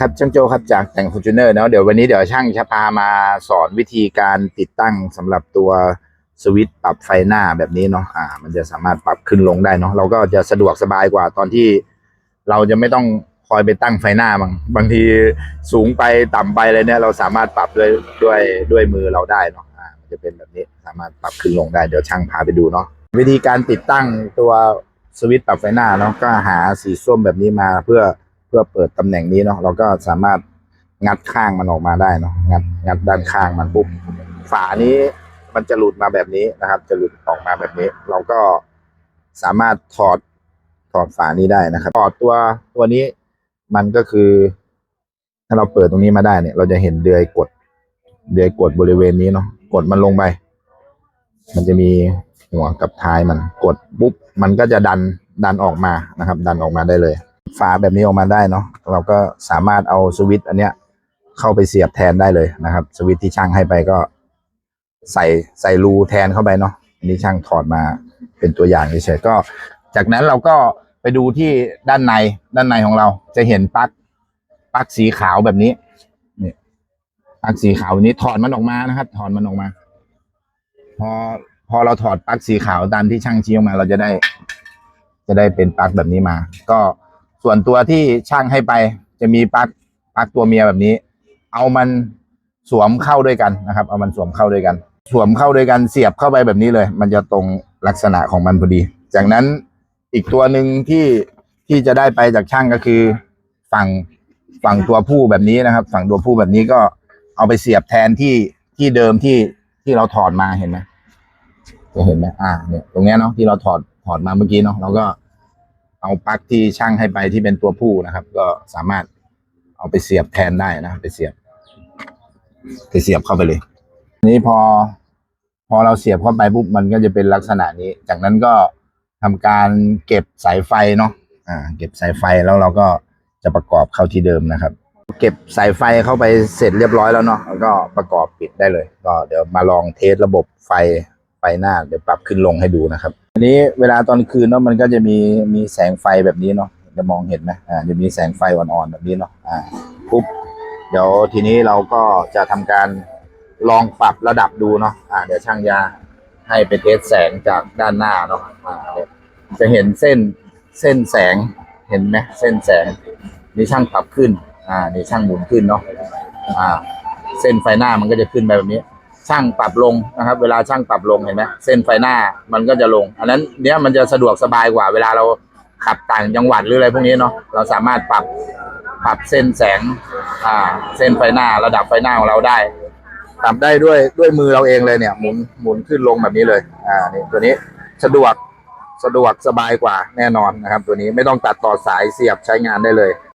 ครับช่างโจครับจากแต่งฟ o r t จูเนอร์เนาะเดี๋ยววันนี้เดี๋ยวช่างจะพามาสอนวิธีการติดตั้งสำหรับตัวสวิตช์ปรับไฟหน้าแบบนี้เนาะอ่า มันจะสามารถปรับขึ้นลงได้เนาะเราก็จะสะดวกสบายกว่าตอนที่เราจะไม่ต้องคอยไปตั้งไฟหน้าบางบางทีสูงไปต่ำไปอะไรเนี่ยเราสามารถปรับด้วยด้วยด้วยมือเราได้เนาะอ่ามันจะเป็นแบบนี้สามารถปรับขึ้นลงได้เดี๋ยวช่างพาไปดูเนาะวิธีการติดตั้งตัวสวิตช์ปรับไฟหน้าเนาะก็หาสีส้มแบบนี้มาเพื่อ พื่อเปิดตำแหน่งนี้เนาะเราก็สามารถงัดข้างมันออกมาได้เนาะงัดงัดด้านข้างมันปุ๊บฝานี้มันจะหลุดมาแบบนี้นะครับ จะหลุดออกมาแบบนี้ เราก็สามารถถอดถอดฝานี้ได้นะครับถอดตัวตัวนี้มันก็คือ ถ้าเราเปิดตรงนี้มาได้เนี่ย เราจะเห็นเดือยกด เดือยกดบริเวณนี้เนาะกดมันลงไป มันจะมีหัวกับท้ายมันกดปุ๊บมันก็จะดันดันออกมานะครับ ดันออกมาได้เลย ฝาแบบนี้ออกมาได้เนาะเราก็สามารถเอาสวิตช์อันเนี้ย เข้าไปเสียบแทนได้เลยนะครับ สวิตช์ที่ช่างให้ไปก็ ใส่ใส่รูแทนเข้าไปเนาะอันนี้ช่างถอดมาเป็นตัวอย่างเฉยๆก็ จากนั้นเราก็ไปดูที่ด้านในด้านในของเราจะเห็นปลั๊กปลั๊กสีขาวแบบนี้นี่ปลั๊กสีขาวนี้ถอดมันออกมานะครับ ถอดมันออกมา พอพอเราถอดปลั๊กสีขาวตามที่ช่างชี้ออกมา เราจะได้ จะได้เป็นปลั๊กแบบนี้มา ก็ ส่วนตัวที่ช่างให้ไปจะมีปลั๊กปลั๊กตัวเมียแบบนี้ เอามันสวมเข้าด้วยกันนะครับ เอามันสวมเข้าด้วยกัน สวมเข้าด้วยกันเสียบเข้าไปแบบนี้เลย มันจะตรงลักษณะของมันพอดี จากนั้นอีกตัวหนึ่งที่ที่จะได้ไปจากช่างก็คือฝั่งฝั่งตัวผู้แบบนี้นะครับ ฝั่งตัวผู้แบบนี้ก็เอาไปเสียบแทนที่ที่เดิมที่ที่เราถอดมาเห็นไหมจะเห็นไหมอ่าเนี่ยตรงเนี้ยเนาะที่เราถอดถอดมาเมื่อกี้เนาะเราก็ เอาปลั๊กที่ช่างให้ไปที่เป็นตัวผู้นะครับ ก็สามารถเอาไปเสียบแทนได้นะไปเสียบ ไปเสียบเข้าไปเลย นี้พอ พอเราเสียบเข้าไปปุ๊บมันก็จะเป็นลักษณะนี้ จากนั้นก็ทำการเก็บสายไฟเนาะอ่า เก็บสายไฟแล้วเราก็จะประกอบเข้าที่เดิมนะครับ เก็บสายไฟเข้าไปเสร็จเรียบร้อยแล้วเนาะแล้วก็ประกอบปิดได้เลย ก็เดี๋ยวมาลองเทสระบบไฟ ไฟหน้าเดี๋ยวปรับขึ้นลงให้ดูนะครับ อันนี้เวลาตอนคืนเนาะมันก็จะมีมีแสงไฟแบบนี้เนาะจะมองเห็นไหมอ่าจะมีแสงไฟอ่อนๆแบบนี้เนาะอ่าปุ๊บเดี๋ยวทีนี้เราก็จะทำการลองปรับระดับดูเนาะอ่าเดี๋ยวช่างยาให้ไปเทสแสงจากด้านหน้าเนาะอ่าจะเห็นเส้นเส้นแสงเห็นไหมเส้นแสงนี่ช่างปรับขึ้น อ่านี่ช่างหมุนขึ้นเนาะอ่า เส้นไฟหน้ามันก็จะขึ้นไปแบบนี้ ช่างปรับลงนะครับ เวลาช่างปรับลงเห็นไหมเส้นไฟหน้ามันก็จะลง อันนั้นเนี้ยมันจะสะดวกสบายกว่า เวลาเราขับต่างจังหวัดหรืออะไรพวกนี้เนาะเราสามารถปรับปรับเส้นแสงอ่าเส้นไฟหน้าระดับไฟหน้าของเราได้ปรับได้ด้วยด้วยมือเราเองเลยเนี่ยหมุนหมุนขึ้นลงแบบนี้เลยอ่านี่ตัวนี้สะดวกสะดวกสบายกว่าแน่นอนนะครับ ตัวนี้ไม่ต้องตัดต่อสายเสียบใช้งานได้เลย